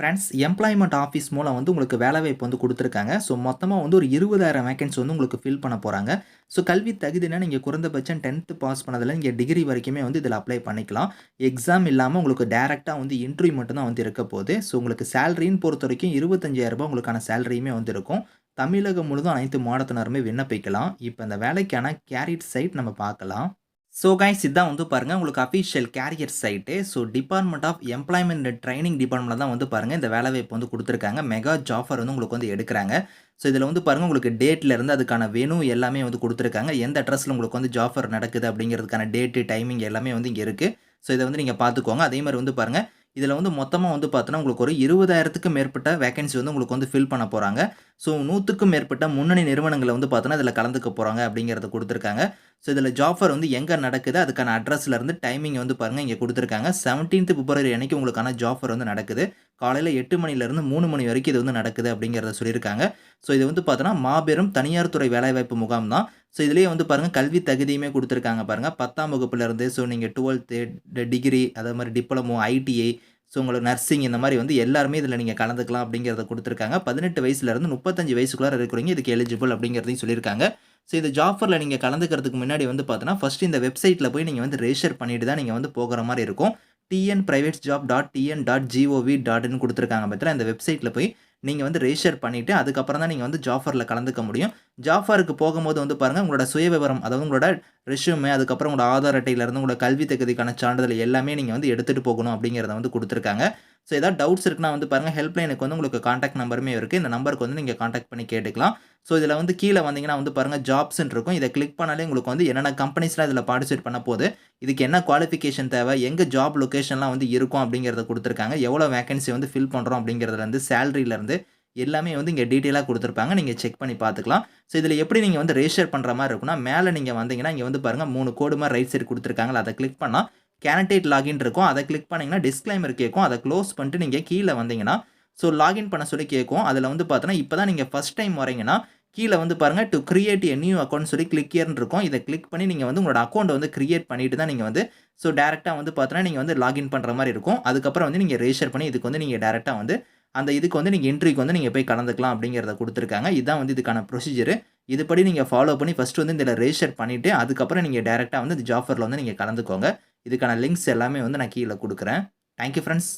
Friends employment office மூலம் வந்து உங்களுக்கு வேலைவாய்ப்பு வந்து கொடுத்துருக்காங்க. ஸோ மொத்தமாக வந்து ஒரு இருபதாயிரம் வேகன்சி வந்து உங்களுக்கு ஃபில் பண்ண போகிறாங்க ஸோ கல்வி தகுதினா நீங்கள் குறைந்தபட்சம் டென்த்து பாஸ் பண்ணதில் நீங்கள் டிகிரி வரைக்குமே வந்து இதில் அப்ளை பண்ணிக்கலாம். எக்ஸாம் இல்லாமல் உங்களுக்கு டேரெக்டாக வந்து இன்டர்வியூ மட்டும்தான் வந்து இருக்க போகுது. ஸோ உங்களுக்கு சேலரின்னு பொறுத்த வரைக்கும் இருபத்தஞ்சாயிரரூபா உங்களுக்கான சேலரியுமே வந்து இருக்கும். தமிழகம் முழுதும் அனைத்து மாவட்டத்தினருமே விண்ணப்பிக்கலாம். இப்போ இந்த வேலைக்கான கேரிட் சைட் நம்ம பார்க்கலாம். ஸோ கைஸ் இதான் வந்து பாருங்கள் உங்களுக்கு official career site so department of employment training department தான் வந்து பாருங்கள் இந்த வேலைவாய்ப்பு வந்து கொடுத்துருக்காங்க. மெகா ஜாஃபர் வந்து உங்களுக்கு வந்து எடுக்கிறாங்க. ஸோ இதில் வந்து பாருங்கள் உங்களுக்கு டேட்லேருந்து அதுக்கான வெனு எல்லாமே வந்து கொடுத்துருக்காங்க. எந்த அட்ரஸில் உங்களுக்கு வந்து ஜாஃபர் நடக்குது அப்படிங்கிறதுக்கான டேட்டு டைமிங் எல்லாமே வந்து இங்கே இருக்குது ஸோ இதை வந்து நீங்கள் பார்த்துக்கோங்க. அதே மாதிரி வந்து பாருங்கள் இதில் வந்து மொத்தமாக வந்து பார்த்தோன்னா உங்களுக்கு ஒரு இருபதாயிரத்துக்கும் மேற்பட்ட வேகன்சி வந்து உங்களுக்கு வந்து ஃபில் பண்ண போகிறாங்க ஸோ நூற்றுக்கும் மேற்பட்ட முன்னணி நிறுவனங்களை வந்து பார்த்தோன்னா இதில் கலந்துக்க போகிறாங்க அப்படிங்கிறத கொடுத்துருக்காங்க. ஸோ இதில் ஜாஃபர் வந்து எங்கே நடக்குது? அதுக்கான அட்ரஸ்லேருந்து டைமிங் வந்து பாருங்கள் இங்கே கொடுத்துருக்காங்க. செவன்டீன்த் பிப்ரவரி அன்னைக்கு உங்களுக்கான ஜாஃபர் வந்து நடக்குது. காலையில் எட்டு மணிலேருந்து மூணு மணி வரைக்கும் இது வந்து நடக்குது அப்படிங்கிறத சொல்லியிருக்காங்க. ஸோ இது வந்து பார்த்தோன்னா மாபெரும் தனியார் துறை வேலைவாய்ப்பு முகாம் தான். ஸோ இதுலேயே வந்து பாருங்கள் கல்வி தகுதியுமே கொடுத்துருக்காங்க பாருங்கள் பத்தாம் வகுப்புலேருந்து ஸோ நீங்கள் டுவெல்த்து டிகிரி அதே மாதிரி டிப்ளமோ ஐடிஐ ஸோ உங்களுக்கு நர்சிங் இந்த மாதிரி வந்து எல்லாருமே இதில் நீங்கள் கலந்துக்கலாம் அப்படிங்கிறத கொடுத்துருக்காங்க. பதினெட்டு வயசுலேருந்து முப்பத்தஞ்சு வயசுக்குள்ளே இருக்கிறவங்க இதுக்கு எலிஜிபிள் அப்படிங்கிறதையும் சொல்லியிருக்காங்க. ஸோ இந்த ஜாஃபரில் நீங்கள் கலந்துக்கிறதுக்கு முன்னாடி வந்து பார்த்தோன்னா ஃபஸ்ட் இந்த வெப்சைட்டில் போய் நீங்கள் வந்து ரெஜிஸ்டர் பண்ணிட்டு தான் நீங்கள் வந்து போகிற மாதிரி இருக்கும். TN private job dot TN dot GOV டாட்னு கொடுத்துருக்காங்க பார்த்தீங்கன்னா இந்த வெப்சைட்டில் போய் நீங்கள் வந்து ரெஜிஸ்டர் பண்ணிவிட்டு அதுக்கப்புறம் தான் நீங்கள் வந்து ஜாஃபரில் கலந்துக்க முடியும். ஜாஃபருக்கு போகும்போது வந்து பாருங்கள் உங்களோட சுய விவரம் அதாவது உங்களோட ரெஷ்யூமே அதுக்கப்புறம் உங்களோட ஆதார் அட்டையிலேருந்து உங்களோட கல்வி தகுதிக்கான சான்றிதழ் எல்லாமே நீங்கள் வந்து எடுத்துகிட்டு போகணும் அப்படிங்கிறத வந்து கொடுத்துருக்காங்க. ஸோ ஏதாவது டவுட்ஸ் இருக்குன்னா வந்து பாருங்கள் ஹெல்ப்லைனுக்கு வந்து உங்களுக்கு காண்டாக்ட் நம்பருமே இருக்குது இந்த நம்பருக்கு வந்து நீங்கள் காண்டாக்ட் பண்ணி கேட்டுக்கலாம். ஸோ இதில் வந்து கீழே வந்தீங்கன்னா வந்து பாருங்கள் ஜாப்ஸ்ன்னு இருக்கும். இதை கிளிக் பண்ணாலே உங்களுக்கு வந்து என்னென்ன கம்பெனிஸ்லாம் இதில் பார்ட்டிசிபேட் பண்ண போகுது இதுக்கு என்ன குவாலிஃபிகேஷன் தேவை எங்கே ஜாப் லொக்கேஷன்லாம் வந்து இருக்கும் அப்படிங்கிறத கொடுத்துருக்காங்க. எவ்வளோ வேகன்சி வந்து ஃபில் பண்ணுறோம் அப்படிங்கிறதுலேருந்து சேலரியிலேருந்து எல்லாமே வந்து இங்கே டீட்டெயிலாக கொடுத்துருப்பாங்க. நீங்கள் செக் பண்ணி பார்த்துக்கலாம். ஸோ இதில் எப்படி நீங்கள் வந்து ரெஜிஸ்டர் பண்ணுற மாதிரி இருக்குன்னா மேலே நீங்கள் வந்தீங்கன்னா இங்கே வந்து பாருங்கள் மூணு கோடு மாதிரி ரைட் சைடு கொடுத்துருக்காங்களா அதை கிளிக் பண்ணால் கேனடேட் லாகின் இருக்கும். அதை கிளிக் பண்ணிங்கன்னா டிஸ்க்ளைமர் கேட்கும். அதை க்ளோஸ் பண்ணிட்டு நீங்கள் கீழே வந்தீங்கன்னா ஸோ லாகின் பண்ண சொல்லி கேட்கும். அதில் வந்து பார்த்தோன்னா இப்போ தான் நீங்கள் ஃபஸ்ட் டைம் வரீங்கன்னா கீழே வந்து பாருங்கள் to create a new account சொல்லி கிளிக் இயர்னு இருக்கும். இதை கிளிக் பண்ணி நீங்கள் வந்து உங்களோட அக்கௌண்ட்டை வந்து கிரியேட் பண்ணிட்டு தான் நீங்கள் வந்து ஸோ டேரெக்டாக வந்து பார்த்தோன்னா நீங்கள் வந்து லாகின் பண்ணுற மாதிரி இருக்கும். அதுக்கப்புறம் வந்து நீங்கள் ரெஜிஸ்டர் பண்ணி இதுக்கு வந்து நீங்கள் டேரெக்டாக வந்து அந்த இதுக்கு வந்து நீங்கள் என்ட்ரிக்கு வந்து நீங்கள் போய் கலந்துக்கலாம் அப்படிங்கிறத கொடுத்துருக்காங்க. இதுதான் வந்து இதுக்கான ப்ரொசீஜர் இதுபடி நீங்கள் ஃபாலோ பண்ணி ஃபஸ்ட்டு வந்து இதில் ரெஜிஸ்டர் பண்ணிவிட்டு அதுக்கப்புறம் நீங்கள் டேரெக்டாக வந்து இந்த ஜாஃபரில் வந்து நீங்கள் கலந்துக்கோங்க. இதுக்கான லிங்க்ஸ் எல்லாமே வந்து நான் கீழே கொடுக்குறேன். Thank you friends